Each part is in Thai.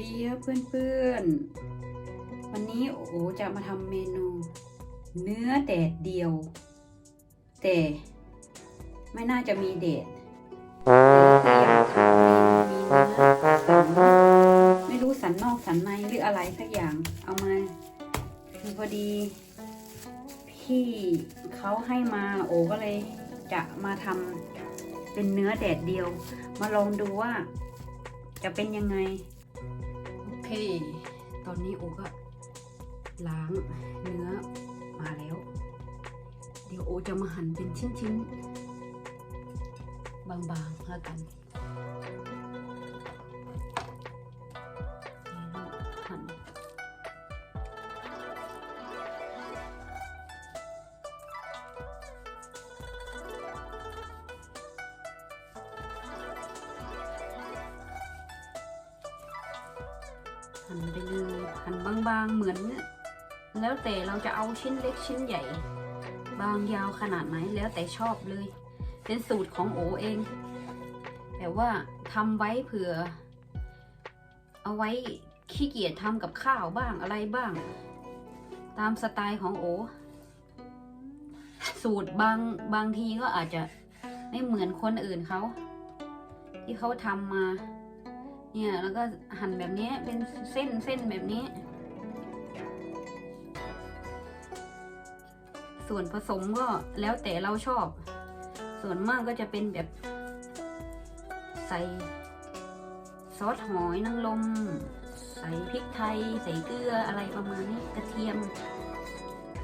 ดีครับเพื่อนๆ วันนี้โอจะมาทำเมนู เนื้อแดดเดียว แต่ไม่น่าจะมีเดดแต่ออยากทำเมนูมีเนื้อสันไม่รู้สันนอกสันในหรืออะไรสักอย่างเอามาคือพอดี พี่เขาให้มาโอก็เลยจะมาทำเป็นเนื้อแดดเดียว มาลองดูว่าจะเป็นยังไง ตอนนี้โอก็ล้างเนื้อมาแล้ว เดี๋ยวโอจะมาหั่นเป็นชิ้นๆ บางๆแล้วกัน หั่นไปเลยหั่นบางๆเหมือน แล้วแต่เราจะเอาชิ้นเล็กชิ้นใหญ่ บางยาวขนาดไหนแล้วแต่ชอบเลย เป็นสูตรของโอเอง แต่ว่าทำไว้เผื่อ เอาไว้ขี้เกียจทำกับข้าวบ้างอะไรบ้าง ตามสไตล์ของโอ สูตรบางบางทีก็อาจจะไม่เหมือนคนอื่นเขา ที่เขาทำมา เนี่ยแล้วก็หั่นแบบนี้เป็นเส้นเส้นแบบนี้ ส่วนผสมก็แล้วแต่เราชอบ ส่วนมากก็จะเป็นแบบ ใส่ซอสหอยนางรมใส่พริกไทย ใส่เกลืออะไรประมาณนี้กระเทียม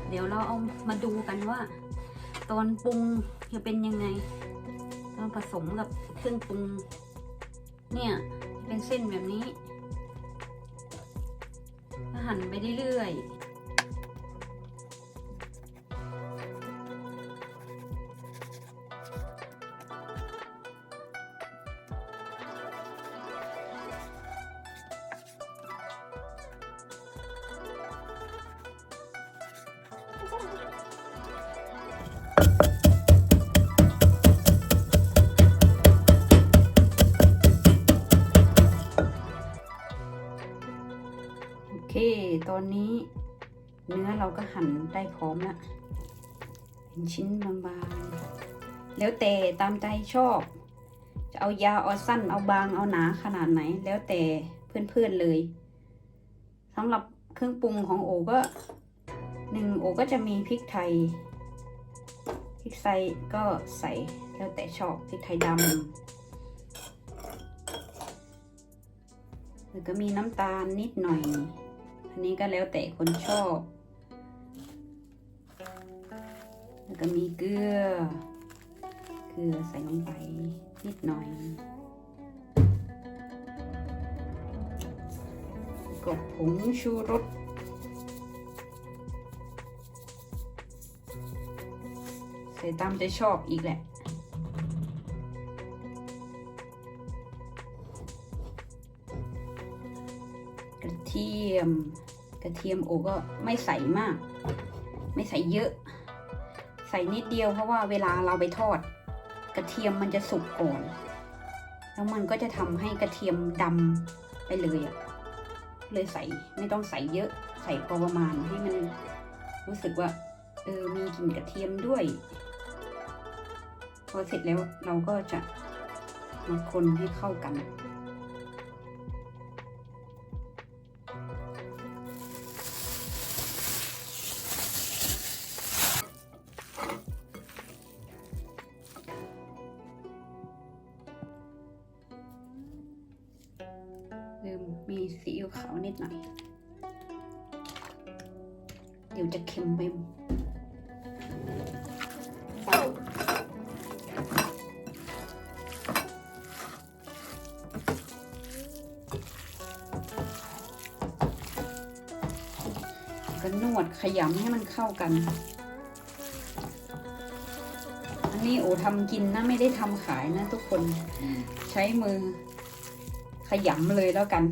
เดี๋ยวเราเอามาดูกันว่า ตอนปรุงจะเป็นยังไงตอนผสมกับเครื่องปรุง เนี่ย เป็นเส้นแบบนี้ ก็หั่นไปเรื่อยๆ อนนี้เนื้อเราก็หั่นได้พร้อมละเป็นชิ้นบางๆ แล้วแต่ตามใจชอบ จะเอายาวเอาสั้นเอาบางเอาหนาขนาดไหน แล้วแต่เพื่อนๆเลยสำหรับเครื่องปรุงของโอก็หนึ่งโอก็จะมีพริกไทยพริกไทยก็ใส่แล้วแต่ชอบพริกไทยดำแล้วก็มีน้ำตาลนิดหน่อย อันนี้ก็แล้วแต่คนชอบ แล้วก็มีเกลือ เกลือใส่ลงไปนิดหน่อยแล้วก็ผงชูรสใส่ตามใจชอบอีกแหละ กระเทียม กระเทียมโอก็ไม่ใส่มาก ไม่ใส่เยอะ ใส่นิดเดียวเพราะว่าเวลาเราไปทอด กระเทียมมันจะสุกก่อน แล้วมันก็จะทำให้กระเทียมดำไปเลยอะเลยใส่ไม่ต้องใส่เยอะใส่พอประมาณให้มันรู้สึกว่าเออมีกลิ่นกระเทียมด้วย พอเสร็จแล้วเราก็จะมาคนให้เข้ากัน มมีซีอิ๊วขาวนิดหน่อย เดี๋ยวจะเค็มไปก็นวดขยำให้มันเข้ากัน อันนี้โอทำกินนะไม่ได้ทำขายนะทุกคน ใช้มือขยำเลยแล้วกัน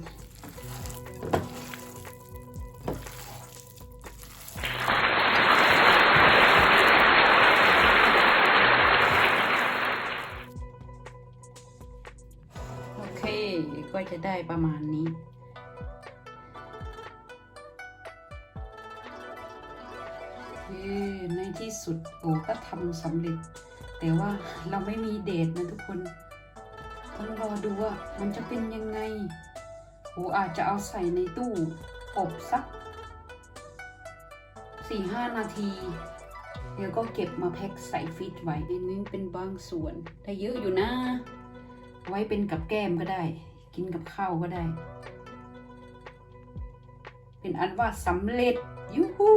ก็จะได้ประมาณนี้ ในที่สุดโอก็ทำสำเร็จ แต่ว่าเราไม่มีเดทนะทุกคน ต้องรอดูว่ามันจะเป็นยังไงโออาจจะเอาใส่ในตู้อบสักสี่ห้านาทีเดี๋ยวก็เก็บมาแพ็คใส่ฟีดไว้อันนี้เป็นบางส่วนถ้าเยอะอยู่นะ ไว้เป็นกับแก้มก็ได้ กินกับข้าวก็ได้ เป็นอันว่าสำเร็จยูฮู